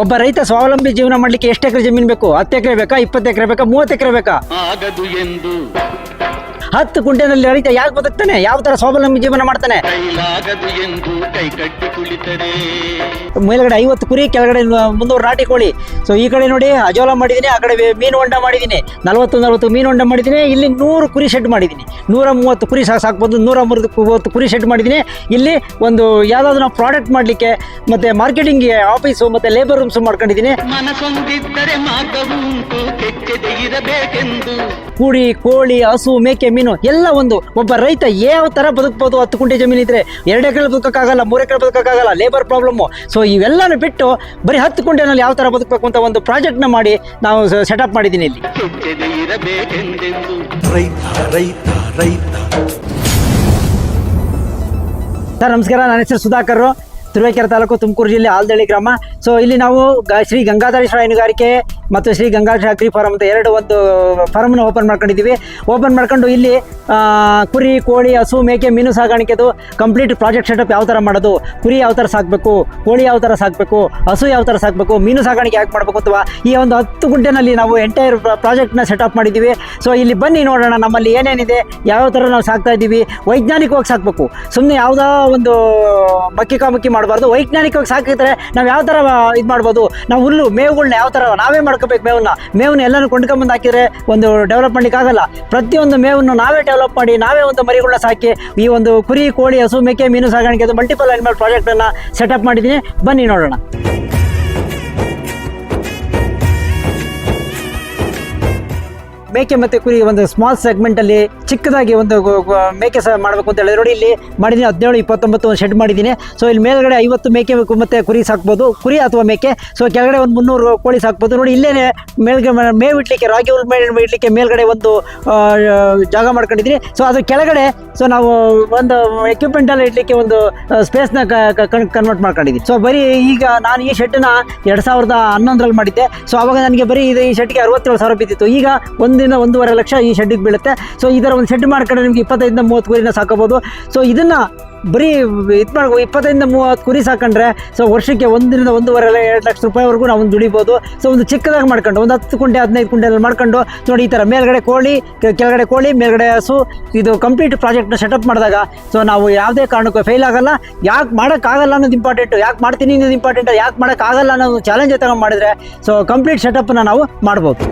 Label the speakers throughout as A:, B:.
A: ಒಬ್ಬ ರೈತ ಸ್ವಾವಲಂಬಿ ಜೀವನ ಮಾಡ್ಲಿಕ್ಕೆ ಎಷ್ಟು ಎಕರೆ ಜಮೀನು ಬೇಕು? ಹತ್ತು ಎಕರೆ ಬೇಕಾ ಇಪ್ಪತ್ತು ಎಕರೆ ಬೇಕಾ ಮೂವತ್ತು ಎಕರೆ ಬೇಕಾ?
B: ಆಗದು ಎಂದು.
A: ಹತ್ತು ಗುಂಟೆನಲ್ಲಿ ರೈತ ಯಾಕೆ ಬದುಕ್ತಾನೆ? ಯಾವ ತರ ಸ್ವಾವಲಂಬಿ ಜೀವನ ಮಾಡ್ತಾನೆ?
B: ಕೈಲಾಗದು ಎಂದು ಕೈ ಕಟ್ಟಿ ಕುಳಿತರೆ.
A: ಮೇಲ್ಗಡೆ ಐವತ್ತು ಕುರಿ ಕೆಳಗಡೆ ಮುನ್ನೂರು ನಾಟಿ ಕೋಳಿ. ಸೊ ಈ ಕಡೆ ನೋಡಿ ಅಜೋಲ ಮಾಡಿದ್ದೀನಿ ಆ ಕಡೆ ಮೀನು ಹೊಂಡ ಮಾಡಿದ್ದೀನಿ. ನಲವತ್ತು ನಲವತ್ತು ಮೀನು ಹೊಂಡ ಮಾಡಿದ್ದೀನಿ. ಇಲ್ಲಿ ನೂರು ಕುರಿ ಶೆಡ್ ಮಾಡಿದ್ದೀನಿ. ನೂರ ಮೂವತ್ತು ಕುರಿ ಸಹ ಸಾಕ್ಬೋದು ನೂರ ಮೂವತ್ತು ಕುರಿ ಶೆಡ್ ಮಾಡಿದ್ದೀನಿ. ಇಲ್ಲಿ ಒಂದು ಯಾವುದಾದ್ರು ನಾವು ಪ್ರಾಡಕ್ಟ್ ಮಾಡಲಿಕ್ಕೆ ಮತ್ತು ಮಾರ್ಕೆಟಿಂಗ್ಗೆ ಆಫೀಸು ಮತ್ತು ಲೇಬರ್ ರೂಮ್ಸ್ ಮಾಡ್ಕೊಂಡಿದ್ದೀನಿ. ಕುರಿ ಕೋಳಿ ಹಸು ಮೇಕೆ ಮೀನು ಎಲ್ಲ ಒಂದು. ಒಬ್ಬ ರೈತ ಯಾವ ತರ ಬದುಕಬಹುದು ಹತ್ತು ಕುಂಟೆ ಜಮೀನು ಇದ್ರೆ ಎರಡು ಎಕರೆ ಬದುಕಕ್ಕಾಗಲ್ಲ ಮೂರು ಎಕರೆ ಬದುಕಾಗಲ್ಲ ಲೇಬರ್ ಪ್ರಾಬ್ಲಮ್ಮು ಸೊ ಇವೆಲ್ಲನೂ ಬಿಟ್ಟು ಬರೀ ಹತ್ತು ಕುಂಟೆನಲ್ಲಿ ಯಾವ ತರ ಬದುಕಬೇಕು ಅಂತ ಒಂದು ಪ್ರಾಜೆಕ್ಟ್ನ ಮಾಡಿ ನಾವು ಸೆಟಪ್ ಮಾಡಿದ್ದೀನಿ ಇಲ್ಲಿ.
C: ರೈತ ರೈತ ರೈತ.
A: ಸರ್ ನಮಸ್ಕಾರ. ನನ್ನ ಹೆಸರು ಸುಧಾಕರ್. ತುರುವೇಕೆರೆ ತಾಲೂಕು ತುಮಕೂರು ಜಿಲ್ಲೆ ಆಲ್ದಳ್ಳಿ ಗ್ರಾಮ. ಸೊ ಇಲ್ಲಿ ನಾವು ಶ್ರೀ ಗಂಗಾಧರೇಶ್ವರ ಹೈನುಗಾರಿಕೆ ಮತ್ತು ಶ್ರೀ ಗಂಗಾಧರ ಅಗ್ರಿ ಫಾರ್ಮ್ ಅಂತ ಎರಡು ಒಂದು ಫಾರ್ಮ್ನ ಓಪನ್ ಮಾಡ್ಕೊಂಡಿದ್ದೀವಿ. ಓಪನ್ ಮಾಡ್ಕೊಂಡು ಇಲ್ಲಿ ಕುರಿ, ಕೋಳಿ, ಹಸು, ಮೇಕೆ, ಮೀನು ಸಾಗಾಣಿಕೆದು ಕಂಪ್ಲೀಟ್ ಪ್ರಾಜೆಕ್ಟ್ ಸೆಟಪ್ ಯಾವ ಥರ ಮಾಡೋದು? ಕುರಿ ಯಾವ ಥರ ಸಾಕಬೇಕು? ಕೋಳಿ ಯಾವ ಥರ ಸಾಕಬೇಕು? ಹಸು ಯಾವ ಥರ ಸಾಕಬೇಕು? ಮೀನು ಸಾಗಾಣಿಕೆ ಯಾಕೆ ಮಾಡಬೇಕು ಅಥವಾ ಈ ಒಂದು ಹತ್ತು ಗುಂಟೆನಲ್ಲಿ ನಾವು ಎಂಟೈರ್ ಪ್ರಾಜೆಕ್ಟ್ನ ಸೆಟಪ್ ಮಾಡಿದ್ದೀವಿ. ಸೊ ಇಲ್ಲಿ ಬನ್ನಿ ನೋಡೋಣ ನಮ್ಮಲ್ಲಿ ಏನೇನಿದೆ, ಯಾವ ಥರ ನಾವು ಸಾಕ್ತಾ ಇದ್ದೀವಿ. ವೈಜ್ಞಾನಿಕವಾಗಿ ಸಾಕಬೇಕು. ಸುಮ್ಮನೆ ಯಾವುದೋ ಒಂದು ಮಕ್ಕಿ ಕಾಮಕ್ಕಿ ಮಾಡಬಾರ್ದು. ವೈಜ್ಞಾನಿಕವಾಗಿ ಸಾಕಿದ್ರೆ ನಾವು ಯಾವ ಥರ ಇದು ಮಾಡ್ಬೋದು? ನಾವು ಹುಲ್ಲು ಮೇವುಗಳನ್ನ ಯಾವ ಥರ ನಾವೇ ಮಾಡ್ಕೋಬೇಕು ಮೇವನ್ನ? ಮೇವನ್ನ ಎಲ್ಲರೂ ಕೊಂಡ್ಕೊಂಬಂದು ಹಾಕಿದರೆ ಒಂದು ಡೆವಲಪ್ ಮಾಡಲಿಕ್ಕೆ ಆಗಲ್ಲ. ಪ್ರತಿಯೊಂದು ಮೇವನ್ನು ನಾವೇ ಡೆವಲಪ್ ಮಾಡಿ, ನಾವೇ ಒಂದು ಮರಿಗಳನ್ನ ಸಾಕಿ, ಈ ಒಂದು ಕುರಿ, ಕೋಳಿ, ಹಸು, ಮೇಕೆ, ಮೀನು ಸಾಗಾಣಿಕೆ, ಅದು ಮಲ್ಟಿಪಲ್ ಅನಿಮಲ್ ಪ್ರಾಜೆಕ್ಟನ್ನು ಸೆಟಪ್ ಮಾಡಿದ್ದೀನಿ ಬನ್ನಿ ನೋಡೋಣ. ಮೇಕೆ ಮತ್ತೆ ಕುರಿ ಒಂದು ಸ್ಮಾಲ್ ಸೆಗ್ಮೆಂಟ್ ಅಲ್ಲಿ ಚಿಕ್ಕದಾಗಿ ಒಂದು ಮೇಕೆ ಸಹ ಮಾಡಬೇಕು ಅಂತ ಹೇಳಿದ್ರೆ. ನೋಡಿ, ಇಲ್ಲಿ ಮಾಡಿದೀನಿ ಹದಿನೇಳು, ಇಪ್ಪತ್ತೊಂಬತ್ತು ಒಂದು ಶೆಡ್ ಮಾಡಿದ್ದೀನಿ. ಸೊ ಇಲ್ಲಿ ಮೇಲ್ಗಡೆ ಐವತ್ತು ಮೇಕೆ ಮತ್ತೆ ಕುರಿ ಸಾಕ್ಬೋದು. ಕುರಿ ಅಥವಾ ಮೇಕೆ. ಸೊ ಕೆಳಗಡೆ ಒಂದು ಮುನ್ನೂರು ಕೋಳಿ ಸಾಕ್ಬೋದು. ನೋಡಿ ಇಲ್ಲೇ ಮೇಲ್ಗಡೆ ಮೇವಿಡ್ಲಿಕ್ಕೆ ರಾಗಿ ಹುಲ್ ಮೇವು ಇಡ್ಲಿಕ್ಕೆ ಮೇಲ್ಗಡೆ ಒಂದು ಜಾಗ ಮಾಡ್ಕೊಂಡಿದ್ದೀನಿ. ಸೊ ಅದು ಕೆಳಗಡೆ ಸೊ ನಾವು ಒಂದು ಎಕ್ವಿಪ್ಮೆಂಟಲ್ಲಿ ಇಡ್ಲಿಕ್ಕೆ ಒಂದು ಸ್ಪೇಸ್ನ ಕನ್ವರ್ಟ್ ಮಾಡ್ಕೊಂಡಿದ್ದೀನಿ. ಸೊ ಬರೀ ಈಗ ನಾನು ಈ ಶೆಡ್ನ ಎರಡು ಸಾವಿರದ ಹನ್ನೊಂದರಲ್ಲಿ ಮಾಡಿದ್ದೆ. ಸೊ ಅವಾಗ ನನಗೆ ಬರೀ ಇದು ಈ ಶೆಡ್ಗೆ ಅರವತ್ತೇಳು ಸಾವಿರ ಬಿದ್ದಿತ್ತು ಈಗ ಒಂದಿಂದ ಒಂದೂವರೆ ಲಕ್ಷ ಈ ಶೆಡ್ಡಿಗೆ ಬೀಳುತ್ತೆ. ಸೊ ಇದರ ಒಂದು ಶೆಡ್ ಮಾಡ್ಕೊಂಡ್ರೆ ನಿಮಗೆ ಇಪ್ಪತ್ತೈದಿಂದ ಮೂವತ್ತು ಕುರಿನ ಸಾಕೋಬೋದು. ಸೊ ಇದನ್ನು ಬರೀ ಇದು ಮಾಡಿ ಇಪ್ಪತ್ತೈದಿಂದ ಮೂವತ್ತು ಕುರಿ ಸಾಕೊಂಡ್ರೆ ಸೊ ವರ್ಷಕ್ಕೆ ಒಂದರಿಂದ ಒಂದೂವರೆ ಎರಡು ಲಕ್ಷ ರೂಪಾಯಿವರೆಗೂ ನಾವು ಒಂದು ದುಡಿಬೋದು. ಸೊ ಒಂದು ಚಿಕ್ಕದಾಗಿ ಮಾಡ್ಕೊಂಡು, ಒಂದು ಹತ್ತು ಕುಂಟೆ, ಹದಿನೈದು ಕುಂಟೆಲ್ಲಿ ಮಾಡ್ಕೊಂಡು, ನೋಡಿ ಈ ಥರ ಮೇಲ್ಗಡೆ ಕೋಳಿ ಕೆಳಗಡೆ ಕೋಳಿ, ಮೇಲ್ಗಡೆ ಹಸು, ಇದು ಕಂಪ್ಲೀಟ್ ಪ್ರಾಜೆಕ್ಟ್ನ ಸೆಟಪ್ ಮಾಡಿದಾಗ ಸೊ ನಾವು ಯಾವುದೇ ಕಾರಣಕ್ಕೂ ಫೇಲ್ ಆಗಲ್ಲ. ಯಾಕೆ ಮಾಡೋಕ್ಕಾಗಲ್ಲ ಅನ್ನೋದು ಇಂಪಾರ್ಟೆಂಟು ಯಾಕೆ ಮಾಡ್ತೀನಿ ಅನ್ನೋದು ಇಂಪಾರ್ಟೆಂಟ್ ಯಾಕೆ ಮಾಡೋಕ್ಕಾಗಲ್ಲ ಅನ್ನೋದು ಚಾಲೆಂಜ್ ತಗೊಂಡು ಮಾಡಿದ್ರೆ ಸೊ ಕಂಪ್ಲೀಟ್ ಸೆಟಪ್ನ ನಾವು ಮಾಡ್ಬೋದು.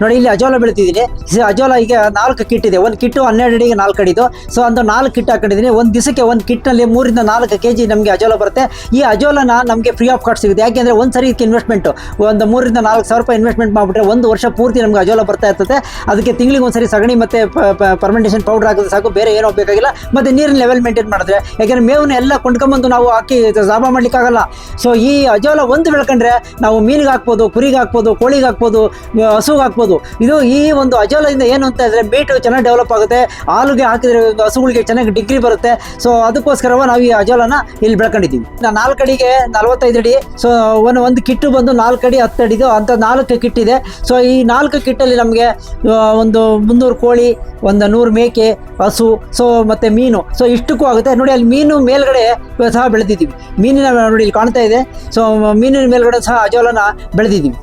A: ನೋಡಿ, ಇಲ್ಲಿ ಅಜೋಲ ಬೆಳಿತಿದ್ದೀನಿ ಅಜೋಲ ಈಗ ನಾಲ್ಕು ಕಿಟ್ ಇದೆ. ಒಂದು ಕಿಟ್ಟು ಹನ್ನೆರಡು ಅಡಿಗೆ ನಾಲ್ಕು ಅಡಿದು ಸೊ, ಒಂದು ನಾಲ್ಕು ಕಿಟ್ ಹಾಕೊಂಡಿದ್ದೀನಿ ಒಂದು ದಿವಸಕ್ಕೆ ಒಂದು ಕಿಟ್ನಲ್ಲಿ ಮೂರಿಂದ ನಾಲ್ಕು ಕೆ ಜಿ ನಮಗೆ ಅಜೋಲ ಬರುತ್ತೆ. ಈ ಅಜೋಲನ ನಮಗೆ ಫ್ರೀ ಆಫ್ ಕಾಸ್ಟ್ ಸಿಗುತ್ತೆ. ಯಾಕೆಂದರೆ ಒಂದು ಸರಿ ಇದಕ್ಕೆ ಇನ್ವೆಸ್ಟ್ಮೆಂಟು ಒಂದು ಮೂರಿಂದ ನಾಲ್ಕು ಸಾವಿರ ರೂಪಾಯಿ ಇನ್ವೆಸ್ಟ್ಮೆಂಟ್ ಮಾಡಿಬಿಟ್ರೆ ಒಂದು ವರ್ಷ ಪೂರ್ತಿ ನಮಗೆ ಅಜೋಲ ಬರ್ತಾ ಇರ್ತದೆ. ಅದಕ್ಕೆ ತಿಂಗಳಿಗೆ ಒಂದು ಸರಿ ಸಗಣಿ ಮತ್ತು ಪರ್ಮೆಂಟೇಷನ್ ಪೌಡರ್ ಹಾಕಿದ್ರೆ ಸಾಕು. ಬೇರೆ ಏನೂ ಬೇಕಾಗಿಲ್ಲ. ಮತ್ತು ನೀರಿನ ಲೆವೆಲ್ ಮೇಂಟೈನ್ ಮಾಡಿದ್ರೆ, ಯಾಕೆಂದರೆ ಮೇವನ್ನ ಎಲ್ಲ ಕೊಂಡ್ಕೊಂಬಂದು ನಾವು ಹಾಕಿ ಲಾಭ ಮಾಡ್ಲಿಕ್ಕಾಗಲ್ಲ. ಸೊ, ಈ ಅಜೋಲ ಒಂದು ಬೆಳ್ಕೊಂಡ್ರೆ ನಾವು ಮೀನಿಗೆ ಹಾಕ್ಬೋದು, ಕುರಿಗೆ ಹಾಕ್ಬೋದು, ಕೋಳಿಗೆ ಹಾಕ್ಬೋದು, ಹಸುಗೆ ಹಾಕ್ಬೋದು ಇದು ಈ ಒಂದು ಅಜೋಲದಿಂದ ಏನು ಅಂತ ಅಂದರೆ ಮೀಟು ಚೆನ್ನಾಗಿ ಡೆವಲಪ್ ಆಗುತ್ತೆ. ಹಾಲುಗೆ ಹಾಕಿದ್ರೆ ಹಸುಗಳಿಗೆ ಚೆನ್ನಾಗಿ ಡಿಗ್ರಿ ಬರುತ್ತೆ. ಸೊ ಅದಕ್ಕೋಸ್ಕರವ ನಾವು ಈ ಅಜೋಲನ ಇಲ್ಲಿ ಬೆಳ್ಕೊಂಡಿದ್ದೀವಿ. ನಾಲ್ಕು ಅಡಿಗೆ ನಲವತ್ತೈದು ಅಡಿ. ಸೊ ಒಂದು ಒಂದು ಕಿಟ್ಟು ಬಂದು ನಾಲ್ಕು ಅಡಿ, ಹತ್ತು ಅಡಿದು ಅಂತ ನಾಲ್ಕು ಕಿಟ್ ಇದೆ. ಸೊ ಈ ನಾಲ್ಕು ಕಿಟ್ಟಲ್ಲಿ ನಮಗೆ ಒಂದು ಮುನ್ನೂರು ಕೋಳಿ, ಒಂದು ನೂರು ಮೇಕೆ, ಹಸು ಸೊ ಮತ್ತು ಮೀನು. ಸೊ ಇಷ್ಟಕ್ಕೂ ಆಗುತ್ತೆ. ನೋಡಿ, ಅಲ್ಲಿ ಮೀನು ಮೇಲ್ಗಡೆ ಸಹ ಬೆಳೆದಿದ್ದೀವಿ. ಮೀನಿನ ನೋಡಿ ಇಲ್ಲಿ ಕಾಣ್ತಾ ಇದೆ. ಸೊ ಮೀನಿನ ಮೇಲ್ಗಡೆ ಸಹ ಅಜೋಲನ ಬೆಳೆದಿದ್ದೀವಿ.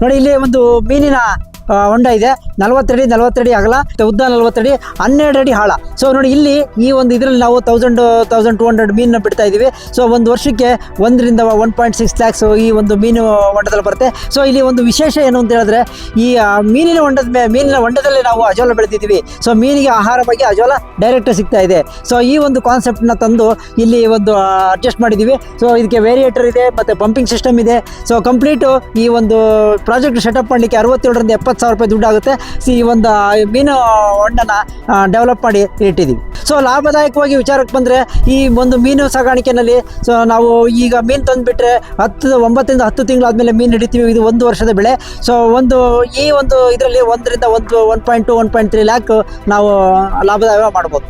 A: ನೋಡಿ ಇಲ್ಲಿ ಒಂದು ಮೀನಿನ ಹೊಂಡ ಇದೆ. ನಲವತ್ತಡಿ ನಲವತ್ತಡಿ ಅಗಲ ಉದ್ದ ನಲವತ್ತಡಿ ಹನ್ನೆರಡು ಅಡಿ ಹಾಳ. ಸೊ ನೋಡಿ ಇಲ್ಲಿ ಈ ಒಂದು ಇದರಲ್ಲಿ ನಾವು ತೌಸಂಡ್ ತೌಸಂಡ್ ಟು ಹಂಡ್ರೆಡ್ ಮೀನನ್ನ ಬಿಡ್ತಾ ಇದೀವಿ ಸೊ ಒಂದು ವರ್ಷಕ್ಕೆ ಒಂದರಿಂದ ಒನ್ ಪಾಯಿಂಟ್ ಸಿಕ್ಸ್ ಲ್ಯಾಕ್ಸ್ ಈ ಒಂದು ಮೀನು ಹೊಂಡದಲ್ಲಿ ಬರುತ್ತೆ. ಸೊ ಇಲ್ಲಿ ಒಂದು ವಿಶೇಷ ಏನು ಅಂತ ಹೇಳಿದ್ರೆ, ಈ ಮೀನಿನ ಹೊಂಡದ ಮೀನಿನ ಹೊಂಡದಲ್ಲಿ ನಾವು ಅಜೋಲ ಬೆಳೆದಿದ್ದೀವಿ. ಸೊ ಮೀನಿಗೆ ಆಹಾರ ಬಗ್ಗೆ ಅಜೋಲ ಡೈರೆಕ್ಟ್ ಸಿಗ್ತಾ ಇದೆ. ಸೊ ಈ ಒಂದು ಕಾನ್ಸೆಪ್ಟ್ನ ತಂದು ಇಲ್ಲಿ ಒಂದು ಅಡ್ಜಸ್ಟ್ ಮಾಡಿದ್ದೀವಿ. ಸೊ ಇದಕ್ಕೆ ವೇರಿಯೇಟರ್ ಇದೆ, ಮತ್ತು ಪಂಪಿಂಗ್ ಸಿಸ್ಟಮ್ ಇದೆ. ಸೊ ಕಂಪ್ಲೀಟು ಈ ಒಂದು ಪ್ರಾಜೆಕ್ಟ್ ಸೆಟಪ್ ಮಾಡಲಿಕ್ಕೆ ಅರವತ್ತೇಳರಿಂದ ಎಪ್ಪತ್ತು ಸಾವಿರ ರೂಪಾಯಿ ದುಡ್ಡು ಆಗುತ್ತೆ ಸೊ ಈ ಒಂದು ಮೀನು ಹೊಂಡನ ಡೆವಲಪ್ ಮಾಡಿ ಇಟ್ಟಿದ್ದೀವಿ. ಸೊ ಲಾಭದಾಯಕವಾಗಿ ವಿಚಾರಕ್ಕೆ ಬಂದರೆ, ಈ ಒಂದು ಮೀನು ಸಾಗಾಣಿಕೆನಲ್ಲಿ ಸೊ ನಾವು ಈಗ ಮೀನು ತಂದುಬಿಟ್ರೆ ಹತ್ತು, ಒಂಬತ್ತರಿಂದ ಹತ್ತು ತಿಂಗಳಾದಮೇಲೆ ಮೀನು ಹಿಡಿತೀವಿ. ಇದು ಒಂದು ವರ್ಷದ ಬೆಳೆ. ಸೊ ಒಂದು, ಈ ಒಂದು ಇದರಲ್ಲಿ ಒಂದರಿಂದ ಒಂದು one point two one point three lakh ನಾವು ಲಾಭದಾಯಕ ಮಾಡ್ಬೋದು.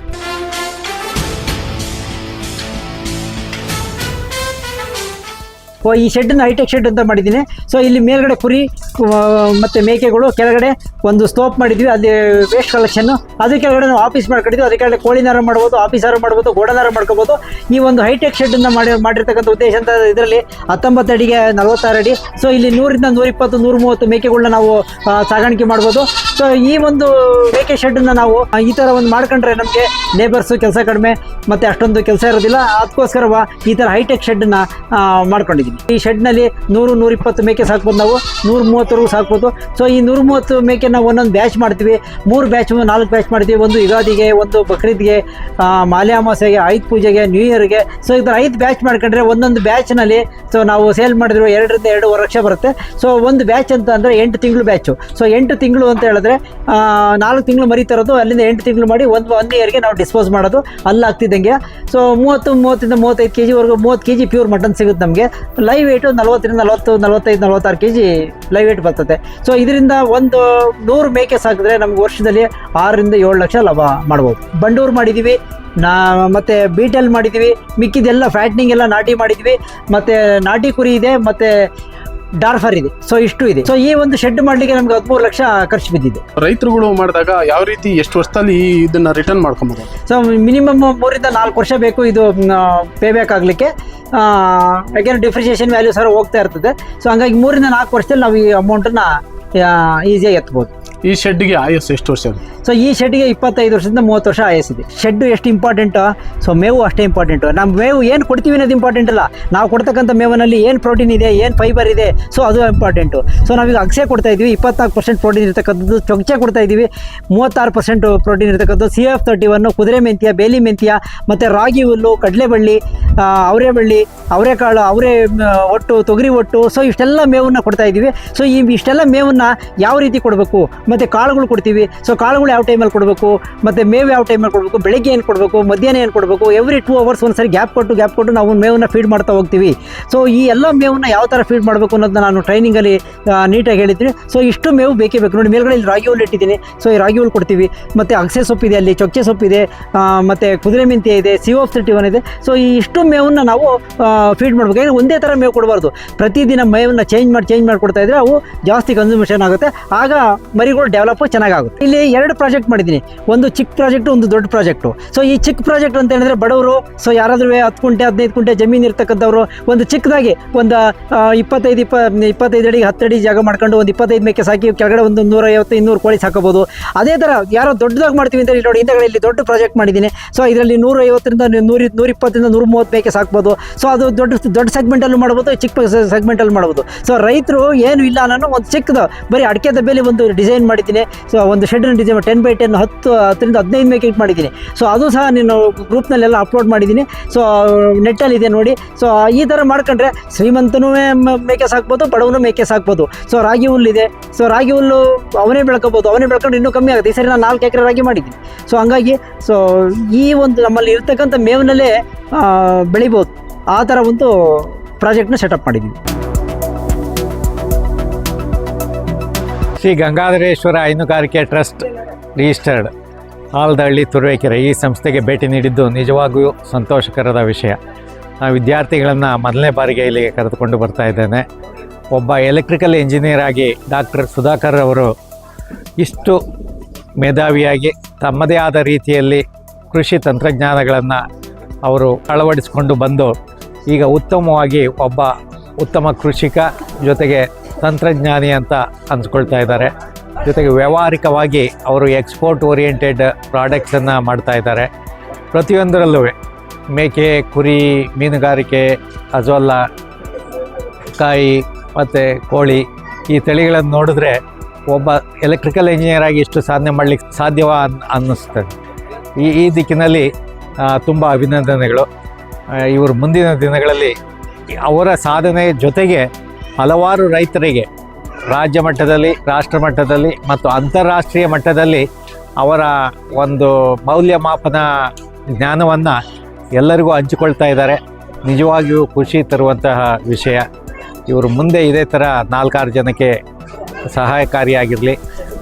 A: ಈ ಶೆಡ್ನ ಹೈಟೆಕ್ ಶೆಡ್ ಅಂತ ಮಾಡಿದ್ದೀನಿ. ಸೊ ಇಲ್ಲಿ ಮೇಲ್ಗಡೆ ಕುರಿ ಮತ್ತೆ ಮೇಕೆಗಳು ಕೆಳಗಡೆ ಒಂದು ಸ್ಟೋಪ್ ಮಾಡಿದ್ವಿ ಅಲ್ಲಿ ವೇಸ್ಟ್ ಕಲೆಕ್ಷನ್ ಅದಕ್ಕೆ ಕೆಳಗಡೆ ನಾವು ಆಫೀಸ್ ಮಾಡ್ಕೊಂಡಿದ್ವಿ ಅದಕ್ಕೆ ಕೆಳಗಡೆ ಕೋಳಿನಾರ ಮಾಡ್ಬೋದು ಆರ ಮಾಡ್ಬೋದು, ಗೋಡನಾರ ಮಾಡ್ಕೋಬೋದು. ಈ ಒಂದು ಹೈಟೆಕ್ ಶೆಡ್ನ ಮಾಡಿ, ಮಾಡಿರ್ತಕ್ಕಂಥ ಉದ್ದೇಶ ಅಂತ ಇದರಲ್ಲಿ ಹತ್ತೊಂಬತ್ತು ಅಡಿಗೆ ನಲವತ್ತಾರು ಅಡಿ. ಸೊ ಇಲ್ಲಿ ನೂರಿಂದ ನೂರಿಪ್ಪತ್ತು ನೂರ ಮೂವತ್ತು ಮೇಕೆಗಳನ್ನ ನಾವು ಸಾಗಾಣಿಕೆ ಮಾಡ್ಬೋದು. ಸೊ ಈ ಒಂದು ಮೇಕೆ ಶೆಡ್ನ ನಾವು ಈ ಥರ ಒಂದು ಮಾಡ್ಕೊಂಡ್ರೆ ನಮಗೆ ಲೇಬರ್ಸು ಕೆಲಸ ಕಡಿಮೆ, ಮತ್ತು ಅಷ್ಟೊಂದು ಕೆಲಸ ಇರೋದಿಲ್ಲ. ಅದಕ್ಕೋಸ್ಕರ ಈ ಥರ ಹೈಟೆಕ್ ಶೆಡ್ನ ಮಾಡ್ಕೊಂಡಿದ್ದೀವಿ. ಈ ಶೆಡ್ನಲ್ಲಿ ನೂರು, ನೂರಿಪ್ಪತ್ತು ಮೇಕೆ ಸಾಕ್ಬೋದು ನಾವು ನೂರ ಮೂವತ್ತವರೆಗೂ ಸಾಕ್ಬೋದು. ಸೊ ಈ ನೂರ ಮೂವತ್ತು ಮೇಕೆ ನಾವು ಒಂದೊಂದು ಬ್ಯಾಚ್ ಮಾಡ್ತೀವಿ. ಮೂರು ಬ್ಯಾಚ್ ನಾಲ್ಕು ಬ್ಯಾಚ್ ಮಾಡ್ತೀವಿ. ಒಂದು ಯುಗಾದಿಗೆ, ಒಂದು ಬಕ್ರೀದ್ಗೆ ಮಾಲೆ ಅಮಾಸೆಗೆ ಐದು ಪೂಜೆಗೆ ನ್ಯೂ ಇಯರ್ಗೆ ಸೊ ಈ ಥರ ಐದು ಬ್ಯಾಚ್ ಮಾಡ್ಕೊಂಡ್ರೆ ಒಂದೊಂದು ಬ್ಯಾಚ್ನಲ್ಲಿ ಸೊ ನಾವು ಸೇಲ್ ಮಾಡಿದ್ರು ಎರಡರಿಂದ ಎರಡೂವರೆ ಲಕ್ಷ ಬರುತ್ತೆ. ಸೊ ಒಂದು ಬ್ಯಾಚ್ ಅಂತ ಅಂದರೆ ಎಂಟು ತಿಂಗಳು ಬ್ಯಾಚು ಸೊ ಎಂಟು ತಿಂಗಳು ಅಂತ ಹೇಳಿದ್ರೆ ನಾಲ್ಕು ತಿಂಗಳು ಮರಿತರೋದು, ಅಲ್ಲಿಂದ ಎಂಟು ತಿಂಗಳು ಮಾಡಿ ಒಂದು ಒನ್ ಇಯರ್ಗೆ ನಾವು ಡಿಸ್ಪೋಸ್ ಮಾಡೋದು ಅಲ್ಲಿ ಆಗ್ತಿದ್ದಂಗೆ. ಸೊ ಮೂವತ್ತು, ಮೂವತ್ತಿಂದ ಮೂವತ್ತೈದು ಕೆ ಜಿವರೆಗೂ ಮೂವತ್ತು ಕೆ ಜಿ ಪ್ಯೂರ್ ಮಟನ್ ಸಿಗುತ್ತೆ ನಮಗೆ. ಲೈವ್ ವೇಟು ನಲ್ವತ್ತರಿಂದ ನಲವತ್ತು, ನಲವತ್ತೈದು, ನಲವತ್ತಾರು ಕೆ ಜಿ ಲೈವ್ ವೇಟ್ ಬರ್ತದೆ. ಸೊ ಇದರಿಂದ ಒಂದು ನೂರು ಮೇಕೆ ಸಾಕಿದ್ರೆ ನಮ್ಗೆ ವರ್ಷದಲ್ಲಿ ಆರರಿಂದ ಏಳು ಲಕ್ಷ ಲಾಭ ಮಾಡ್ಬೋದು. ಬಂಡೂರು ಮಾಡಿದ್ದೀವಿ ನಾ ಮತ್ತು ಬೀಟೆಲ್ ಮಾಡಿದ್ದೀವಿ ಮಿಕ್ಕಿದೆಲ್ಲ ಫ್ಯಾಟ್ನಿಂಗ್ ಎಲ್ಲ ನಾಟಿ ಮಾಡಿದ್ವಿ ಮತ್ತು ನಾಟಿ ಕುರಿ ಇದೆ ಮತ್ತು ಡಾರ್ಫರ್ ಇದೆ. ಸೊ ಇಷ್ಟು ಇದೆ. ಸೊ ಈ ಒಂದು ಶೆಡ್ ಮಾಡಲಿಕ್ಕೆ ನಮ್ಗೆ ಹದಿಮೂರು ಲಕ್ಷ ಖರ್ಚು ಬಿದ್ದಿದೆ.
D: ರೈತರುಗಳು ಮಾಡಿದಾಗ ಯಾವ ರೀತಿ ಎಷ್ಟು ವರ್ಷದಲ್ಲಿ ಇದನ್ನು ರಿಟರ್ನ್ ಮಾಡ್ಕೊಬೋದು?
A: ಸೊ ಮಿನಿಮಮ್ ಮೂರಿಂದ ನಾಲ್ಕು ವರ್ಷ ಬೇಕು ಇದು ಪೇ ಬ್ಯಾಕ್ ಆಗಲಿಕ್ಕೆ. ಯಾಕೆಂದ್ರೆ ಡಿಫ್ರಿಷಿಯೇಷನ್ ವ್ಯಾಲ್ಯೂ ಸರ್ ಹೋಗ್ತಾ ಇರ್ತದೆ. ಸೊ ಹಂಗಾಗಿ ಮೂರಿಂದ ನಾಲ್ಕು ವರ್ಷದಲ್ಲಿ ನಾವು ಈ ಅಮೌಂಟನ್ನು ಈಸಿಯಾಗಿ ಎತ್ಬೋದು
D: ಈ ಶೆಡ್ಗೆ ಆಯಸ್ಸು ಎಷ್ಟು ವರ್ಷ?
A: ಸೊ ಈ ಶೆಡ್ಗೆ ಇಪ್ಪತ್ತೈದು ವರ್ಷದಿಂದ ಮೂವತ್ತು ವರ್ಷ ಆಯಸ್ಸಿದೆ ಶೆಡ್ ಎಷ್ಟು ಇಂಪಾರ್ಟೆಂಟ್ ಸೊ ಮೇವು ಅಷ್ಟೇ ಇಂಪಾರ್ಟೆಂಟು ನಮ್ಮ ಮೇವು ಏನು ಕೊಡ್ತೀವಿ ಅನ್ನೋದು ಇಂಪಾರ್ಟೆಂಟ್ ಅಲ್ಲ. ನಾವು ಕೊಡ್ತಕ್ಕಂಥ ಮೇವಿನಲ್ಲಿ ಏನು ಪ್ರೋಟೀನ್ ಇದೆ, ಏನು ಫೈಬರ್ ಇದೆ ಸೊ ಅದು ಇಂಪಾರ್ಟೆಂಟು ಸೊ ನಾವೀಗ ಅಗಸೆ ಕೊಡ್ತಾ ಇದ್ದೀವಿ. ಇಪ್ಪತ್ನಾಲ್ಕು ಪರ್ಸೆಂಟ್ ಪ್ರೋಟೀನ್ ಇರ್ತಕ್ಕಂಥದ್ದು. ಚೊಂಚೆ ಕೊಡ್ತಾ ಇದ್ದೀವಿ. ಮೂವತ್ತಾರು ಪರ್ಸೆಂಟ್ ಪ್ರೋಟೀನ್ ಇರ್ತಕ್ಕಂಥದ್ದು. ಸಿ ಎಫ್ ತರ್ಟಿ ಒನ್ ಕುದುರೆ ಮೆಂತ್ಯ, ಬೇಲಿ ಮೆಂತ್ಯ, ಮತ್ತು ರಾಗಿ ಹುಲ್ಲು, ಕಡಲೆಬಳ್ಳಿ ಅವರೆ ಬಳ್ಳಿ ಅವರೆಕಾಳು, ಅವರೆ ಒಟ್ಟು, ತೊಗರಿ ಒಟ್ಟು ಸೊ ಇಷ್ಟೆಲ್ಲ ಮೇವನ್ನ ಕೊಡ್ತಾ ಇದ್ದೀವಿ. ಸೊ ಈ ಇಷ್ಟೆಲ್ಲ ಮೇವನ್ನ ಯಾವ ರೀತಿ ಕೊಡಬೇಕು? ಮತ್ತು ಕಾಳುಗಳು ಕೊಡ್ತೀವಿ. ಸೊ ಕಾಳುಗಳು ಯಾವ ಟೈಮಲ್ಲಿ ಕೊಡಬೇಕು? ಮತ್ತು ಮೇವು ಯಾವ ಟೈಮಲ್ಲಿ ಕೊಡಬೇಕು? ಬೆಳಗ್ಗೆ ಏನು ಕೊಡಬೇಕು? ಮಧ್ಯಾಹ್ನ ಏನು ಕೊಡಬೇಕು? ಎವ್ರಿ ಟೂ ಅವರ್ಸ್ ಒಂದು ಸರಿ ಗ್ಯಾಪ್ ಕೊಟ್ಟು ಗ್ಯಾಪ್ ಕೊಟ್ಟು ನಾವು ಮೇವನ್ನ ಫೀಡ್ ಮಾಡ್ತಾ ಹೋಗ್ತೀವಿ. ಸೊ ಈ ಎಲ್ಲ ಮೇವನ್ನ ಯಾವ ಥರ ಫೀಡ್ ಮಾಡಬೇಕು ಅನ್ನೋದನ್ನ ನಾನು ಟ್ರೈನಿಂಗಲ್ಲಿ ನೀಟಾಗಿ ಹೇಳಿದ್ದೀನಿ. ಸೊ ಇಷ್ಟು ಮೇವು ಬೇಕೇ ಬೇಕು. ನೋಡಿ, ಮೇಲ್ಗಡೆ ಇಲ್ಲಿ ರಾಗಿ ಹುಲ್ಲು ಇಟ್ಟಿದ್ದೀನಿ. ಸೊ ಈ ರಾಗಿ ಹುಲ್ಲು ಕೊಡ್ತೀವಿ. ಮತ್ತು ಅಗಸೆ ಸೊಪ್ಪಿದೆ ಅಲ್ಲಿ, ಚೊಕ್ಕೆ ಸೊಪ್ಪಿದೆ ಮತ್ತು ಕುದುರೆ ಮೆಂತ್ಯ ಇದೆ ಸಿ ಆಫ್ ಸಿಟಿ ಒನ್ ಇದೆ. ಸೊ ಈ ಇಷ್ಟು ಮೇವನ್ನು ನಾವು ಫೀಡ್ ಮಾಡಬೇಕು. ಏನು ಒಂದೇ ಥರ ಮೇವು ಕೊಡಬಾರ್ದು. ಪ್ರತಿದಿನ ಮೇವನ್ನ ಚೇಂಜ್ ಮಾಡಿ ಚೇಂಜ್ ಮಾಡಿ ಕೊಡ್ತಾ ಇದ್ರೆ ಅವು ಜಾಸ್ತಿ ಕನ್ಸೂಮೇಷನ್ ಆಗುತ್ತೆ. ಆಗ ಮರಿಗಳು ಡೆವಲಪ್ ಚೆನ್ನಾಗಾಗುತ್ತೆ. ಇಲ್ಲಿ ಎರಡು ಪ್ರಾಜೆಕ್ಟ್ ಮಾಡಿದ್ದೀನಿ. ಒಂದು ಚಿಕ್ಕ ಪ್ರಾಜೆಕ್ಟ್ ಒಂದು ದೊಡ್ಡ ಪ್ರಾಜೆಕ್ಟು ಸೊ ಈ ಚಿಕ್ಕ ಪ್ರಾಜೆಕ್ಟ್ ಅಂತ ಹೇಳಿದ್ರೆ ಬಡವರು ಸೊ ಯಾರಾದರೂ ಹತ್ತು ಕುಂಟೆ, ಹದಿನೈದು ಕುಂಟೆ ಜಮೀನು ಇರ್ತಕ್ಕಂಥವ್ರು, ಒಂದು ಚಿಕ್ಕದಾಗಿ ಒಂದು ಇಪ್ಪತ್ತೈದು, ಇಪ್ಪ, ಇಪ್ಪತ್ತೈದು ಅಡಿಗೆ, ಹತ್ತು ಅಡಿ ಜಾಗ ಮಾಡ್ಕೊಂಡು ಒಂದು ಇಪ್ಪತ್ತೈದು ಮೇಕೆ ಸಾಕಿ, ಕೆಳಗಡೆ ಒಂದು ನೂರೈವತ್ತು ಇನ್ನೂರು ಕೋಳಿ ಸಾಕೋಬೋದು. ಅದೇ ಥರ ಯಾರೋ ದೊಡ್ಡದಾಗಿ ಮಾಡ್ತೀವಿ ಅಂತ ಇಲ್ಲಿ ನೋಡಿ, ಹಿಂದಗಡೆ ಇಲ್ಲಿ ದೊಡ್ಡ ಪ್ರಾಜೆಕ್ಟ್ ಮಾಡಿದ್ದೀನಿ. ಸೊ ಇದರಲ್ಲಿ ನೂರ ಐವತ್ತರಿಂದ ನೂರ, ನೂರಿಪ್ಪತ್ತರಿಂದ ನೂರ ಮೂವತ್ತು ಮೇಕೆ ಸಾಕ್ಬೋದು. ಸೊ ಅದು ದೊಡ್ಡ ದೊಡ್ಡ ಸೆಗ್ಮೆಂಟಲ್ಲೂ ಮಾಡ್ಬೋದು, ಚಿಕ್ಕ ಸೆಗ್ಮೆಂಟಲ್ಲಿ ಮಾಡ್ಬೋದು. ಸೊ ರೈತರು ಏನು ಇಲ್ಲ ಅನ್ನೋ ಒಂದು ಚಿಕ್ಕದು, ಬರೀ ಅಡಿಕೆ ದಬ್ಬೆಯಲ್ಲಿ ಒಂದು ಡಿಸೈನ್ ಮಾಡಿದ್ದೀನಿ. ಸೊ ಒಂದು ಶೆಡ್ನ ಡಿಸೈನ್ ಟೆನ್ ಬೈ ಟೆನ್ ಹತ್ತು, ಹತ್ತರಿಂದ ಹದಿನೈದು ಮೇಕೆ ಇಟ್ಟು ಮಾಡಿದ್ದೀನಿ. ಸೊ ಅದು ಸಹ ನೀನು ಗ್ರೂಪ್ನಲ್ಲೆಲ್ಲ ಅಪ್ಲೋಡ್ ಮಾಡಿದ್ದೀನಿ. ಸೊ ನೆಟ್ಟಲ್ಲಿ ಇದೆ ನೋಡಿ. ಸೊ ಈ ಥರ ಮಾಡ್ಕೊಂಡ್ರೆ ಶ್ರೀಮಂತನೂ ಮೇಕೆಸ್ ಮೇಕೆ ಸಾಕ್ಬೋದು, ಬಡವನು ಮೇಕೆ ಸಾಕ್ಬೋದು. ಸೊ ರಾಗಿ ಹುಲ್ಲಿದೆ ಸೊ ರಾಗಿ ಹುಲ್ಲು ಅವನೇ ಬೆಳ್ಕೋಬೋದು. ಅವನೇ ಬೆಳ್ಕೊಂಡು ಇನ್ನೂ ಕಮ್ಮಿ ಆಗುತ್ತೆ. ಈ ಸರಿ ನಾನು ನಾಲ್ಕು ಎಕರೆ ರಾಗಿ ಮಾಡಿದ್ದೀನಿ. ಸೊ ಹಂಗಾಗಿ ಸೊ ಈ ಒಂದು ನಮ್ಮಲ್ಲಿ ಇರ್ತಕ್ಕಂಥ ಮೇವಿನಲ್ಲೇ ಬೆಳಿಬೋದು. ಆ ಥರ ಒಂದು ಪ್ರಾಜೆಕ್ಟ್ನ ಸೆಟಪ್ ಮಾಡಿದ್ದೀವಿ
E: ಶ್ರೀ ಗಂಗಾಧರೇಶ್ವರ ಹೈನುಗಾರಿಕೆ ಟ್ರಸ್ಟ್ ರಿಜಿಸ್ಟರ್ಡ್ ಆಲ್ದಹಳ್ಳಿ ತುರುವೇಕೆರೆ ಈ ಸಂಸ್ಥೆಗೆ ಭೇಟಿ ನೀಡಿದ್ದು ನಿಜವಾಗಿಯೂ ಸಂತೋಷಕರದ ವಿಷಯ. ಆ ವಿದ್ಯಾರ್ಥಿಗಳನ್ನು ಮೊದಲನೇ ಬಾರಿಗೆ ಇಲ್ಲಿಗೆ ಕರೆದುಕೊಂಡು ಬರ್ತಾ ಇದ್ದೇನೆ. ಒಬ್ಬ ಎಲೆಕ್ಟ್ರಿಕಲ್ ಇಂಜಿನಿಯರ್ ಆಗಿ ಡಾಕ್ಟರ್ ಸುಧಾಕರ್ ಅವರು ಇಷ್ಟು ಮೇಧಾವಿಯಾಗಿ ತಮ್ಮದೇ ಆದ ರೀತಿಯಲ್ಲಿ ಕೃಷಿ ತಂತ್ರಜ್ಞಾನಗಳನ್ನು ಅವರು ಅಳವಡಿಸಿಕೊಂಡು ಬಂದು ಈಗ ಉತ್ತಮವಾಗಿ ಒಬ್ಬ ಉತ್ತಮ ಕೃಷಿಕ ಜೊತೆಗೆ ತಂತ್ರಜ್ಞಾನಿ ಅಂತ ಅನ್ಸ್ಕೊಳ್ತಾ ಇದ್ದಾರೆ. ಜೊತೆಗೆ ವ್ಯಾವಹಾರಿಕವಾಗಿ ಅವರು ಎಕ್ಸ್ಪೋರ್ಟ್ ಓರಿಯೆಂಟೆಡ್ ಪ್ರಾಡಕ್ಟ್ಸನ್ನು ಮಾಡ್ತಾ ಇದ್ದಾರೆ. ಪ್ರತಿಯೊಂದರಲ್ಲೂ ಮೇಕೆ, ಕುರಿ, ಮೀನುಗಾರಿಕೆ ಅಜೋಲ್ಲ ಕಾಯಿ ಮತ್ತು ಕೋಳಿ ಈ ತಳಿಗಳನ್ನು ನೋಡಿದ್ರೆ ಒಬ್ಬ ಎಲೆಕ್ಟ್ರಿಕಲ್ ಇಂಜಿನಿಯರ್ ಆಗಿ ಇಷ್ಟು ಸಾಧನೆ ಮಾಡಲಿಕ್ಕೆ ಸಾಧ್ಯವ ಅನ್ ಅನ್ನಿಸ್ತದೆ. ಈ ಈ ದಿಕ್ಕಿನಲ್ಲಿ ತುಂಬ ಅಭಿನಂದನೆಗಳು. ಇವರು ಮುಂದಿನ ದಿನಗಳಲ್ಲಿ ಅವರ ಸಾಧನೆ ಜೊತೆಗೆ ಹಲವಾರು ರೈತರಿಗೆ ರಾಜ್ಯ ಮಟ್ಟದಲ್ಲಿ, ರಾಷ್ಟ್ರ ಮಟ್ಟದಲ್ಲಿ ಮತ್ತು ಅಂತಾರಾಷ್ಟ್ರೀಯ ಮಟ್ಟದಲ್ಲಿ ಅವರ ಒಂದು ಮೌಲ್ಯಮಾಪನ ಜ್ಞಾನವನ್ನು ಎಲ್ಲರಿಗೂ ಹಂಚಿಕೊಳ್ತಾ ಇದ್ದಾರೆ. ನಿಜವಾಗಿಯೂ ಖುಷಿ ತರುವಂತಹ ವಿಷಯ. ಇವರು ಮುಂದೆ ಇದೇ ಥರ ನಾಲ್ಕಾರು ಜನಕ್ಕೆ ಸಹಾಯಕಾರಿಯಾಗಿರಲಿ.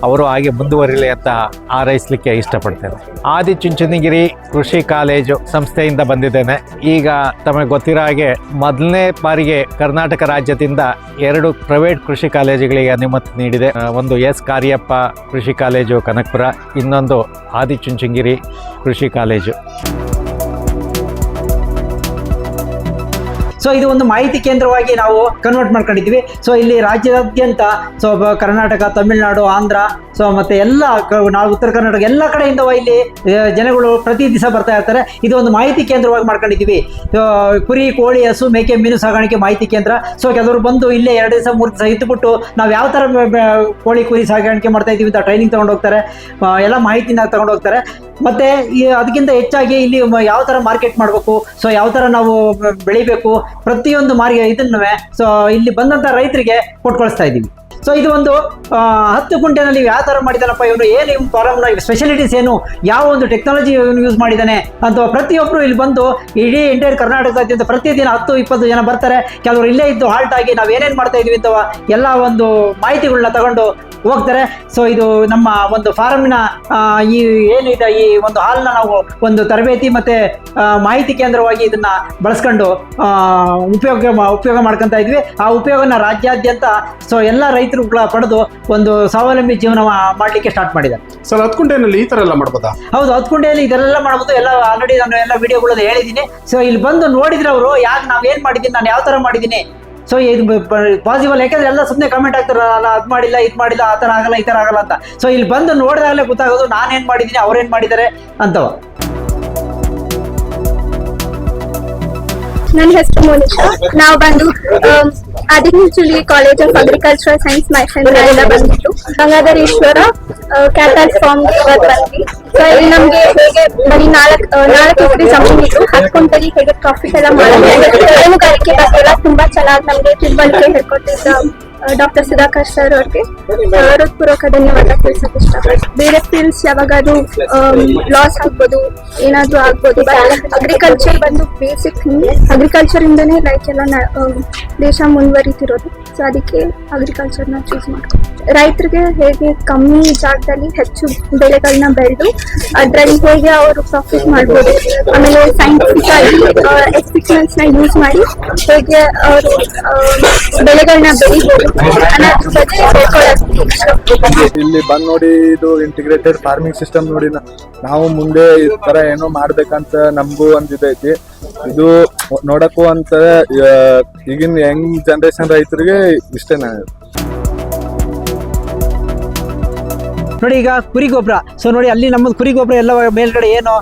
E: ಅವರು ಹಾಗೆ ಮುಂದುವರಿಲಿ ಅಂತ ಹಾರೈಸಲಿಕ್ಕೆ ಇಷ್ಟಪಡ್ತೇನೆ. ಆದಿಚುಂಚನಗಿರಿ ಕೃಷಿ ಕಾಲೇಜು ಸಂಸ್ಥೆಯಿಂದ ಬಂದಿದ್ದೇನೆ. ಈಗ ತಮಗೆ ಗೊತ್ತಿರೋ ಹಾಗೆ ಮೊದಲನೇ ಬಾರಿಗೆ ಕರ್ನಾಟಕ ರಾಜ್ಯದಿಂದ ಎರಡು ಪ್ರೈವೇಟ್ ಕೃಷಿ ಕಾಲೇಜುಗಳಿಗೆ ಅನುಮತಿ ನೀಡಿದೆ. ಒಂದು ಎಸ್ ಕಾರ್ಯಪ್ಪ ಕೃಷಿ ಕಾಲೇಜು ಕನಕಪುರ, ಇನ್ನೊಂದು ಆದಿಚುಂಚನಗಿರಿ ಕೃಷಿ ಕಾಲೇಜು.
A: ಸೊ ಇದು ಒಂದು ಮಾಹಿತಿ ಕೇಂದ್ರವಾಗಿ ನಾವು ಕನ್ವರ್ಟ್ ಮಾಡ್ಕೊಂಡಿದ್ವಿ ಸೊ ಇಲ್ಲಿ ರಾಜ್ಯಾದ್ಯಂತ ಸೊ ಕರ್ನಾಟಕ, ತಮಿಳುನಾಡು, ಆಂಧ್ರ ಸೊ ಮತ್ತೆ ಎಲ್ಲ ನಾವು ಉತ್ತರ ಕರ್ನಾಟಕ ಎಲ್ಲ ಕಡೆಯಿಂದ ಇಲ್ಲಿ ಜನಗಳು ಪ್ರತಿ ದಿವಸ ಬರ್ತಾ ಇರ್ತಾರೆ. ಇದು ಒಂದು ಮಾಹಿತಿ ಕೇಂದ್ರವಾಗಿ ಮಾಡ್ಕೊಂಡಿದ್ದೀವಿ. ಕುರಿ, ಕೋಳಿ, ಹಸು, ಮೇಕೆ, ಮೀನು ಸಾಗಾಣಿಕೆ ಮಾಹಿತಿ ಕೇಂದ್ರ. ಸೊ ಕೆಲವರು ಬಂದು ಇಲ್ಲೇ ಎರಡು ದಿವಸ, ಮೂರು ದಿವಸ ಇದ್ದುಬಿಟ್ಟು ನಾವು ಯಾವ ಥರ ಕೋಳಿ, ಕುರಿ ಸಾಗಾಣಿಕೆ ಮಾಡ್ತಾ ಇದ್ದೀವಿ ಅಂತ ಟ್ರೈನಿಂಗ್ ತಗೊಂಡು ಹೋಗ್ತಾರೆ. ಎಲ್ಲ ಮಾಹಿತಿನ ತಗೊಂಡು ಹೋಗ್ತಾರೆ. ಮತ್ತೆ ಈ ಅದಕ್ಕಿಂತ ಹೆಚ್ಚಾಗಿ ಇಲ್ಲಿ ಯಾವ ಥರ ಮಾರ್ಕೆಟ್ ಮಾಡಬೇಕು? ಸೊ ಯಾವ ಥರ ನಾವು ಬೆಳಿಬೇಕು? ಪ್ರತಿಯೊಂದು ಮಾರ್ಗ ಇದನ್ನು ಸೊ ಇಲ್ಲಿ ಬಂದಂಥ ರೈತರಿಗೆ ಕೊಟ್ಕೊಳಿಸ್ತಾ ಇದ್ದೀವಿ. ಸೊ ಇದು ಒಂದು ಹತ್ತು ಗುಂಟೆನಲ್ಲಿ ಯಾವ ಥರ ಮಾಡಿದಾನಪ್ಪ ಇವನು? ಏನು ಇವ್ನ ಫಾರಮ್ನ ಸ್ಪೆಷಾಲಿಟೀಸ್ ಏನು? ಯಾವ ಒಂದು ಟೆಕ್ನಾಲಜಿ ಇವನು ಯೂಸ್ ಮಾಡಿದ್ದಾನೆ ಅಂತ ಪ್ರತಿಯೊಬ್ಬರು ಇಲ್ಲಿ ಬಂದು ಇಡೀ ಎಂಟೈರ್ ಕರ್ನಾಟಕದಾದ್ಯಂತ ಪ್ರತಿದಿನ ಹತ್ತು, ಇಪ್ಪತ್ತು ಜನ ಬರ್ತಾರೆ. ಕೆಲವರು ಇಲ್ಲೇ ಇದ್ದು ಹಾಲ್ಟ್ ಆಗಿ ನಾವು ಏನೇನು ಮಾಡ್ತಾ ಇದೀವಿ ಅಂತ ಎಲ್ಲ ಒಂದು ಮಾಹಿತಿಗಳನ್ನ ತಗೊಂಡು ಹೋಗ್ತಾರೆ. ಸೊ ಇದು ನಮ್ಮ ಒಂದು ಫಾರಮಿನ ಈ ಏನಿದೆ ಈ ಒಂದು ಹಾಲ್ನ ನಾವು ಒಂದು ತರಬೇತಿ ಮತ್ತೆ ಮಾಹಿತಿ ಕೇಂದ್ರವಾಗಿ ಇದನ್ನ ಬಳಸ್ಕೊಂಡು ಉಪಯೋಗ ಉಪಯೋಗ ಮಾಡ್ಕೊಂತ ಇದ್ವಿ. ಆ ಉಪಯೋಗನ ರಾಜ್ಯಾದ್ಯಂತ ಸೊ ಎಲ್ಲ ರೈತರು ಪಡೆದು ಒಂದು ಸ್ವಾವಲಂಬಿ ಜೀವನ ಮಾಡಲಿಕ್ಕೆ ಸ್ಟಾರ್ಟ್ ಮಾಡಿದೆ
D: ಸರ್ ಹತ್ತು ಕುಂಟೆನಲ್ಲಿ ಈ ತರ ಎಲ್ಲ ಮಾಡ್ಬೋದಾ?
A: ಹೌದು ಹತ್ಕೊಂಡೆಯಲ್ಲಿ ಇದೆಲ್ಲ ಮಾಡ್ಬೋದು. ಎಲ್ಲ ಆಲ್ರೆಡಿ ನಾನು ಎಲ್ಲ ವಿಡಿಯೋಗಳಲ್ಲಿ ಹೇಳಿದ್ದೀನಿ. ಸೊ ಇಲ್ಲಿ ಬಂದು ನೋಡಿದ್ರೆ ಅವರು ಯಾಕೆ ನಾವು ಏನು ಮಾಡಿದ್ದೀನಿ ನಾನು ಯಾವ ಥರ ಮಾಡಿದ್ದೀನಿ ಸೊ ಇದು ಪಾಸಿಬಲ್ ಯಾಕಂದ್ರೆ ಎಲ್ಲ ಸುಮ್ಮನೆ ಕಮೆಂಟ್ ಆಗ್ತಾರೆ ನಾನು ಅದು ಮಾಡಿಲ್ಲ, ಇದು ಮಾಡಿಲ್ಲ, ಆ ಥರ ಆಗಲ್ಲ, ಈ ಥರ ಆಗಲ್ಲ ಅಂತ. ಸೊ ಇಲ್ಲಿ ಬಂದು ನೋಡಿದಾಗಲೇ ಗೊತ್ತಾಗೋದು ನಾನೇನು ಮಾಡಿದ್ದೀನಿ ಅವ್ರೇನು ಮಾಡಿದ್ದಾರೆ ಅಂತವ.
F: ನನ್ನ ಹೆಸರು ಮೋನಿಶಾ ನಾವು ಬಂದು ಅದಿಂಚುಲಿ ಕಾಲೇಜ್ ಆಫ್ ಅಗ್ರಿಕಲ್ಚರ್ ಸೈನ್ಸ್ ಮೈಸೂರಿನಿಂದ ಬಂದಿತ್ತು ಗಂಗಾಧರ ಈಶ್ವರ ಕ್ಯಾಟಲ್ ಫಾರ್ಮ್ ಬಂದ್ವಿ. ಸೊ ಇಲ್ಲಿ ನಮ್ಗೆ ಹೇಗೆ ಬರೀ ನಾಲ್ಕು ನಾಲ್ಕು ಎಕರೆ ಜಮೀನ್ ಇತ್ತು. ಹತ್ತು ಕುಂಟಲಿ ಹೇಗೆ ಪ್ರಾಫಿಟ್ ಎಲ್ಲ ಮಾಡೋದು ಹೈನುಗಾರಿಕೆ ಬಗ್ಗೆ ಎಲ್ಲ ತುಂಬಾ ಚೆನ್ನಾಗಿ ನಮ್ಗೆ ತಿಳುವಳಿಕೆ ಹೇಳ್ಕೊಟ್ಟಿದ್ದ ಡಾಕ್ಟರ್ ಸುಧಾಕರ್ ಸರ್ ಅವ್ರಿಗೆ. ಹೃತ್ಪೂರ್ವಕ ಧನ್ಯವಾದ ತಿಳಿಸಕ್ ಇಷ್ಟಪಡ್ತೀನಿ. ಬೇರೆ ಫೀಲ್ಡ್ಸ್ ಯಾವಾಗಾದ್ರೂ ಲಾಸ್ ಆಗ್ಬೋದು ಏನಾದ್ರೂ ಆಗ್ಬೋದು ಅಗ್ರಿಕಲ್ಚರ್ ಬಂದು ಬೇಸಿಕ್ ಅಗ್ರಿಕಲ್ಚರ್ ಇಂದನೇ ಲೈಕ್ ಎಲ್ಲ ದೇಶ ಮುಂದುವರಿತಿರೋದು. ಸೊ ಅದಕ್ಕೆ ಅಗ್ರಿಕಲ್ಚರ್ನ ಚೂಸ್ ಮಾಡ್ಕೊಂಡು ರೈತರಿಗೆ ಹೇಗೆ ಕಮ್ಮಿ ಜಾಗದಲ್ಲಿ ಹೆಚ್ಚು ಬೆಳೆಗಳನ್ನ ಬೆಳೆದು ಅದರಲ್ಲಿ ಹೇಗೆ ಅವರು ಪ್ರಾಫಿಟ್ ಮಾಡ್ಬೋದು ಆಮೇಲೆ ಸೈಂಟಿಫಿಕ್ ಆಗಿ ಎಕ್ವಿಪ್ಮೆಂಟ್ಸ್ನ ಯೂಸ್ ಮಾಡಿ ಹೇಗೆ ಅವರು ಬೆಳೆಗಳನ್ನ ಬೆಳಿಬೋದು
G: ಇಲ್ಲಿ ಬಂದ್ ನೋಡಿ ಇದು ಇಂಟಿಗ್ರೇಟೆಡ್ ಫಾರ್ಮಿಂಗ್ ಸಿಸ್ಟಮ್ ನೋಡಿ ನಾವು ಮುಂದೆ ಈ ತರ ಏನೋ ಮಾಡ್ಬೇಕಂತ ನಮಗೂ ಒಂದಿದೈತಿ ಇದು ನೋಡಕ್ಕೂ ಅಂತ ಈಗಿನ ಯಂಗ್ ಜನರೇಷನ್ ರೈತರಿಗೆ ಇಷ್ಟೇ
A: ನೋಡಿ ಈಗ ಕುರಿ ಗೊಬ್ಬರ ಸೊ ನೋಡಿ ಅಲ್ಲಿ ನಮ್ಮದು ಕುರಿ ಗೊಬ್ಬರ ಎಲ್ಲ ಮೇಲ್ಗಡೆ ಏನು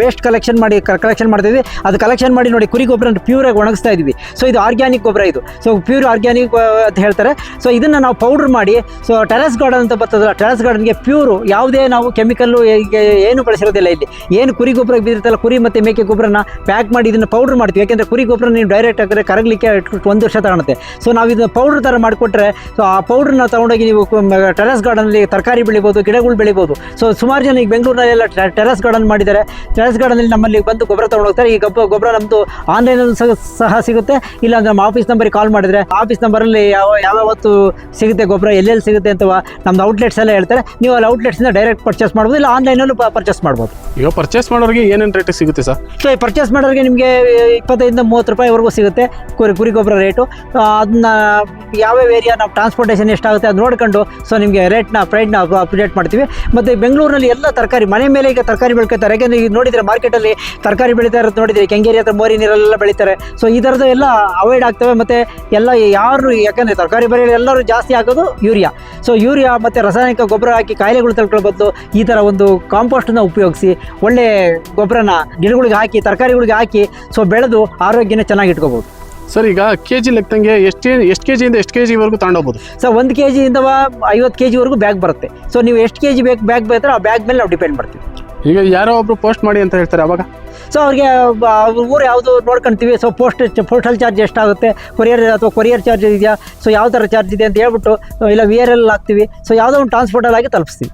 A: ವೇಸ್ಟ್ ಕಲೆಕ್ಷನ್ ಮಾಡಿ ಕಲೆಕ್ಷನ್ ಮಾಡ್ತಿದ್ವಿ ಅದು ಕಲೆಕ್ಷನ್ ಮಾಡಿ ನೋಡಿ ಕುರಿ ಗೊಬ್ಬರ ಪ್ಯೂರಾಗಿ ಒಣಗಿಸ್ತಾ ಇದ್ವಿ. ಸೊ ಇದು ಆರ್ಗ್ಯಾನಿಕ್ ಗೊಬ್ಬರ ಇದು. ಸೊ ಪ್ಯೂರ್ ಆರ್ಗ್ಯಾನಿಕ್ ಅಂತ ಹೇಳ್ತಾರೆ. ಸೊ ಇದನ್ನು ನಾವು ಪೌಡ್ರ್ ಮಾಡಿ ಸೊ ಟೆರೆಸ್ ಗಾರ್ಡನ್ ಅಂತ ಬರ್ತದಲ್ಲ ಟೆರೆಸ್ ಗಾರ್ಡನ್ಗೆ ಪ್ಯೂರು ಯಾವುದೇ ನಾವು ಕೆಮಿಕಲ್ಲು ಏನು ಬಳಸಿರೋದಿಲ್ಲ ಇಲ್ಲಿ. ಏನು ಕುರಿ ಗೊಬ್ಬರ ಬಿದ್ದಿರ್ತಲ್ಲ, ಕುರಿ ಮತ್ತು ಮೇಕೆ ಗೊಬ್ಬರನ ಪ್ಯಾಕ್ ಮಾಡಿ ಇದನ್ನು ಪೌಡ್ರ್ ಮಾಡ್ತೀವಿ. ಯಾಕೆಂದರೆ ಕುರಿ ಗೊಬ್ಬರ ನೀವು ಡೈರೆಕ್ಟ್ ಹಾಕಿದ್ರೆ ಕರಗಲಿಕ್ಕೆ ಒಂದು ವರ್ಷ ತಗೊಳುತ್ತೆ ಸೊ ನಾವು ಇದನ್ನು ಪೌಡ್ರ್ ಥರ ಮಾಡಿಕೊಟ್ರೆ ಸೊ ಆ ಪೌಡ್ರನ್ನ ತೊಗೊಂಡೋಗಿ ನೀವು ಟೆರೆಸ್ ಗಾರ್ಡನಲ್ಲಿ ತರಕಾರಿ ಬೆಳಿಬೋದು ಗಿಡಗಳು ಬೆಳಿಬೋದು. ಸೊ ಸುಮಾರು ಜನ ಈಗ ಬೆಂಗಳೂರಿನಲ್ಲೆಲ್ಲ ಟೆರೆಸ್ ಗಾರ್ಡನ್ ಮಾಡಿದ್ದಾರೆ. ಟೆರೆಸ್ ಗಾರ್ಡನಲ್ಲಿ ನಮ್ಮಲ್ಲಿ ಬಂದು ಗೊಬ್ಬರ ತೊಗೊಂಡು ಹೋಗ್ತಾರೆ. ಈ ಗೊಬ್ಬರ ಗೊಬ್ಬರ ನಮ್ಮದು ಆನ್ಲೈನಲ್ಲಿ ಸಹ ಸಹ ಸಿಗುತ್ತೆ. ಇಲ್ಲ ಅಂದ್ರೆ ನಮ್ಮ ಆಫೀಸ್ ನಂಬರಿಗೆ ಕಾಲ್ ಮಾಡಿದ್ರೆ ಆಫೀಸ್ ನಂಬರಲ್ಲಿ ಯಾವ ಯಾವತ್ತು ಸಿಗುತ್ತೆ ಗೊಬ್ಬರ ಎಲ್ಲೆಲ್ಲಿ ಸಿಗುತ್ತೆ ಅಂತ ನಮ್ದು ಔಟ್ಲೆಟ್ಸ್ ಎಲ್ಲ ಹೇಳ್ತಾರೆ. ನೀವು ಅಲ್ಲಿ ಔಟ್ಲೆಟ್ಸಿಂದ ಡೈರೆಕ್ಟ್ ಪರ್ಚೇಸ್ ಮಾಡ್ಬೋದು ಇಲ್ಲ ಆನ್ಲೈನಲ್ಲೂ ಪರ್ಚೇಸ್ ಮಾಡ್ಬೋದು.
D: ಈಗ ಪರ್ಚೇಸ್ ಮಾಡೋರಿಗೆ ಏನೇನು ರೇಟ್ ಸಿಗುತ್ತೆ ಸರ್?
A: ಸೊ ಈ ಪರ್ಚೇಸ್ ಮಾಡೋರಿಗೆ ನಿಮಗೆ ಇಪ್ಪತ್ತೈದಿಂದ ಮೂವತ್ತು ರೂಪಾಯಿವರೆಗೂ ಸಿಗುತ್ತೆ ಕುರಿ ಕುರಿ ಗೊಬ್ಬರ ರೇಟು ಅದನ್ನ ಯಾವ್ಯಾವ ಏರಿಯಾ ನಾವು ಟ್ರಾನ್ಸ್ಪೋರ್ಟೇಷನ್ ಎಷ್ಟಾಗುತ್ತೆ ಅದು ನೋಡ್ಕೊಂಡು ಸೊ ನಿಮಗೆ ರೇಟ್ನ ಪ್ರೈಡ್ನ ಅಪ್ಡೇಟ್ ಮಾಡ್ತೀವಿ. ಮತ್ತು ಬೆಂಗಳೂರಿನಲ್ಲಿ ಎಲ್ಲ ತರಕಾರಿ, ಮನೆ ಮೇಲೆ ಈಗ ತರಕಾರಿ ಬೆಳ್ಕೊತಾರೆ. ಯಾಕೆಂದರೆ ಈಗ ನೋಡಿದರೆ ಮಾರ್ಕೆಟಲ್ಲಿ ತರಕಾರಿ ಬೆಳೀತಾ ಇರೋದು ನೋಡಿದರೆ ಕೆಂಗೇರಿ ಹತ್ರ ಮೋರಿ ನೀರಲ್ಲೆಲ್ಲ ಬೆಳೀತಾರೆ. ಸೊ ಈ ಥರದ್ದು ಎಲ್ಲ ಅವಾಯ್ಡ್ ಆಗ್ತವೆ. ಮತ್ತು ಎಲ್ಲ ಯಾರು, ಯಾಕಂದರೆ ತರಕಾರಿ ಬೆಳೆ ಎಲ್ಲರೂ ಜಾಸ್ತಿ ಹಾಕೋದು ಯೂರಿಯಾ. ಸೊ ಯೂರಿಯಾ ಮತ್ತು ರಾಸಾಯನಿಕ ಗೊಬ್ಬರ ಹಾಕಿ ಕಾಯಿಲೆಗಳು ತಳ್ಕೊಳ್ಳೋ ಈ ಥರ ಒಂದು ಕಾಂಪೋಸ್ಟನ್ನ ಉಪಯೋಗಿಸಿ ಒಳ್ಳೆ ಗೊಬ್ಬರನ ಗಿಡಗಳಿಗೆ ಹಾಕಿ, ತರಕಾರಿಗಳಿಗೆ ಹಾಕಿ ಸೊ ಬೆಳೆದು ಆರೋಗ್ಯನ ಚೆನ್ನಾಗಿ ಇಟ್ಕೋಬೋದು.
D: ಸರ್ ಈಗ ಕೆ ಜಿ ಲೆಕ್ಕಂಗೆ ಎಷ್ಟು ಎಷ್ಟು ಕೆ ಜಿಯಿಂದ ಎಷ್ಟು ಕೆ ಜಿವರೆಗೂ ತಗೊಂಡೋಗ್ಬೋದು?
A: ಸರ್ ಒಂದು ಕೆ ಜಿಯಿಂದ ಐವತ್ತು ಕೆ ಜಿವರೆಗೂ ಬ್ಯಾಗ್ ಬರುತ್ತೆ. ಸೊ ನೀವು ಎಷ್ಟು ಕೆ ಜಿ ಬೇಕು ಬ್ಯಾಗ್ ಬೇಕಾದ್ರೆ ಆ ಬ್ಯಾಗ್ ಮೇಲೆ ನಾವು ಡಿಪೆಂಡ್ ಮಾಡ್ತೀವಿ.
D: ಈಗ ಯಾರೋ ಒಬ್ರು ಪೋಸ್ಟ್ ಮಾಡಿ ಅಂತ ಹೇಳ್ತಾರೆ ಅವಾಗ?
A: ಸೊ ಅವ್ರಿಗೆ ಊರು ಯಾವುದು ನೋಡ್ಕೊಂತೀವಿ. ಸೊ ಪೋಸ್ಟ್ ಪೋಸ್ಟಲ್ ಚಾರ್ಜ್ ಎಷ್ಟಾಗುತ್ತೆ? ಕೊರಿಯರ್ ಅಥವಾ ಕೊರಿಯರ್ ಚಾರ್ಜ್ ಇದೆಯಾ? ಸೊ ಯಾವ ಥರ ಚಾರ್ಜ್ ಇದೆ ಅಂತ ಹೇಳ್ಬಿಟ್ಟು ಇಲ್ಲ ವಿ ಆರ್ ಎಲ್ ಹಾಕ್ತೀವಿ. ಸೊ ಯಾವುದೋ ಒಂದು ಟ್ರಾನ್ಸ್ಪೋರ್ಟಲ್ಲಾಗಿ ಆಗಿ ತಲುಪಿಸ್ತೀವಿ.